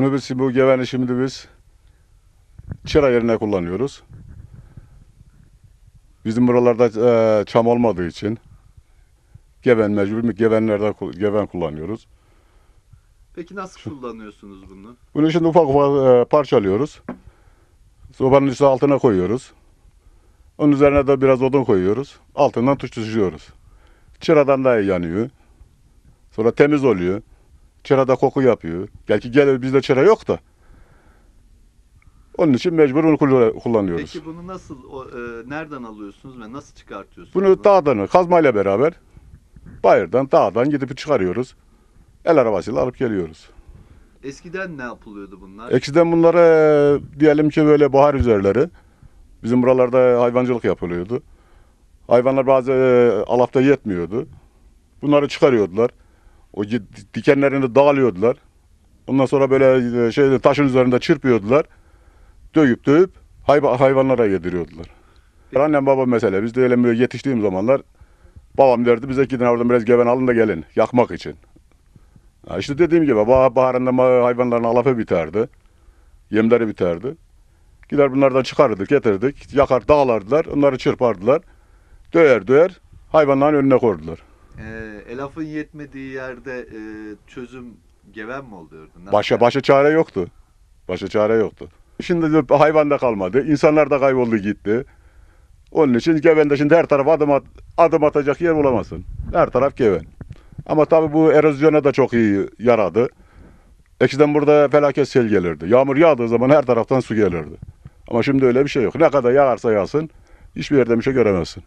Bunu biz bu geveni şimdi biz çıra yerine kullanıyoruz. Bizim buralarda e, çam olmadığı için geven mecbur gevenlerde kul- geven kullanıyoruz. Peki nasıl kullanıyorsunuz bunu? Bunu şimdi ufak ufak e, parçalıyoruz. Sobanın üstü altına koyuyoruz. Onun üzerine de biraz odun koyuyoruz. Altından tutuşturuyoruz. Çıradan da yanıyor. Sonra temiz oluyor. Çırada koku yapıyor. Belki gel bizde çıra yok da. Onun için mecbur onu kullan- kullanıyoruz. Peki bunu nasıl, o, e, nereden alıyorsunuz ve nasıl çıkartıyorsunuz? Bunu dağdan, kazmayla beraber bayırdan, dağdan gidip çıkarıyoruz. El arabasıyla alıp geliyoruz. Eskiden ne yapılıyordu bunlar? Eksiden bunları e, diyelim ki böyle bahar üzerleri bizim buralarda hayvancılık yapılıyordu. Hayvanlar bazı e, alafta yetmiyordu. Bunları çıkarıyordular. O dikenlerini dağılıyordular. Ondan sonra böyle e, şey taşın üzerinde çırpıyordular. Dövüp hayva- hayvanlara yediriyordular. Annem babam mesela biz de öyle böyle yetiştiğim zamanlar babam derdi bize gidin oradan biraz geven alın da gelin yakmak için. Ha işte dediğim gibi bah baharında hayvanların alafı biterdi. Yemleri biterdi. Gider bunlardan çıkarırdık, getirdik. Yakar dağlardılar. Onları çırpardılar. Döyer döyer hayvanların önüne koydular. E, elafın yetmediği yerde e, çözüm geven mi oluyordu? Nasıl Başa yani? başa çare yoktu. Başa çare yoktu. Şimdi de hayvan da kalmadı. İnsanlar da kayboldu gitti. Onun için gevende şimdi her taraf adım, at, adım atacak yer bulamazsın. Her taraf geven. Ama tabii bu erozyona da çok iyi yaradı. Eskiden burada felaket sel gelirdi. Yağmur yağdığı zaman her taraftan su gelirdi. Ama şimdi öyle bir şey yok. Ne kadar yağarsa yağsın hiçbir yerde bir şey göremezsin.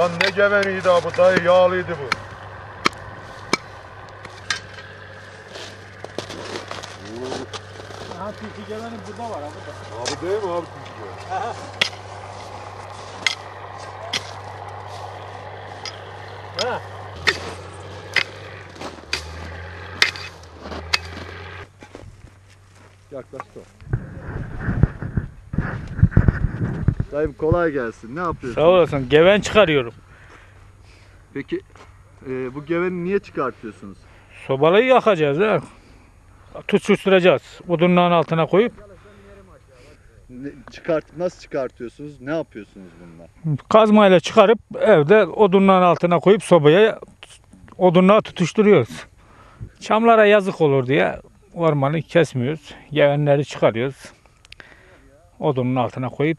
Lan ne geveniydi bu dayı yağlıydı bu. Ha tilki gelenin burada var ha burada. Abi değil mi abi tilki? Ha. Yaklaştı Dayım kolay gelsin. Ne yapıyorsun? Sağ olasın. Geven çıkarıyorum. Peki e, bu geveni niye çıkartıyorsunuz? Sobalayı yakacağız ha. Tutuşturacağız. Odunların altına koyup Ne, çıkart nasıl çıkartıyorsunuz? Ne yapıyorsunuz bununla? kazmayla çıkarıp evde odunların altına koyup sobaya odunları tutuşturuyoruz. Çamlara yazık olur diye ormanı kesmiyoruz. Gevenleri çıkarıyoruz. Odunun altına koyup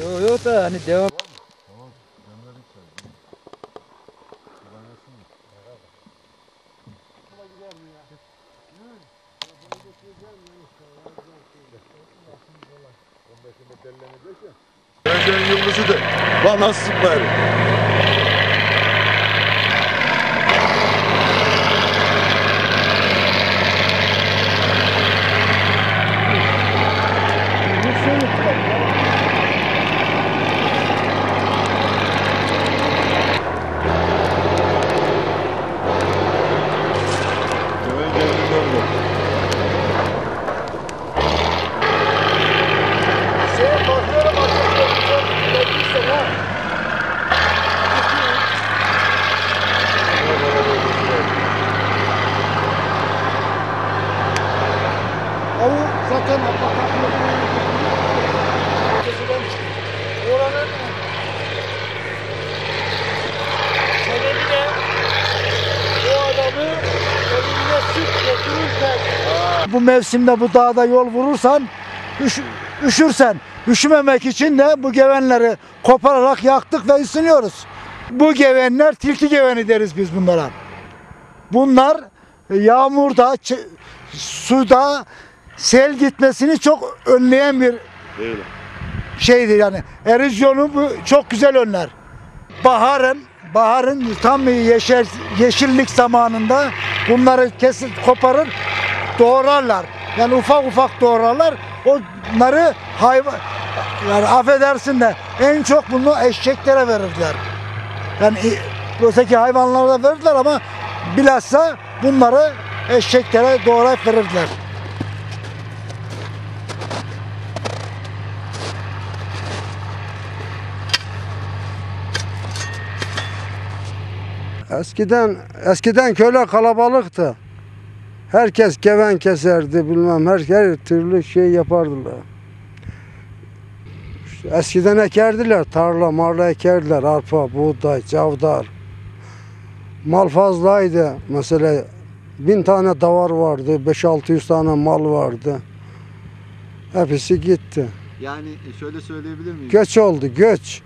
Yok yok da hani devam Gecenin yıldızı da. Lan nasıl zıplar? Geven bu mevsimde bu dağda yol vurursan üş, üşürsen üşümemek için de bu gevenleri kopararak yaktık ve ısınıyoruz. Bu gevenler tilki geveni deriz biz bunlara. Bunlar yağmurda, suda sel gitmesini çok önleyen bir şeydir yani erozyonu çok güzel önler. Baharın baharın tam yeşil, yeşillik zamanında bunları kesip koparır doğrarlar. Yani ufak ufak doğrarlar. Onları hayvan yani affedersin de en çok bunu eşeklere verirler. Yani öteki hayvanlara verirler ama bilhassa bunları eşeklere doğrayıp verirler. Eskiden eskiden köyler kalabalıktı. Herkes geven keserdi bilmem her, her türlü şey yapardılar. Eskiden ekerdiler tarla marla ekerdiler arpa, buğday, cavdar. Mal fazlaydı mesela bin tane davar vardı, 5-600 tane mal vardı. Hepsi gitti. Yani şöyle söyleyebilir miyim? Göç oldu göç.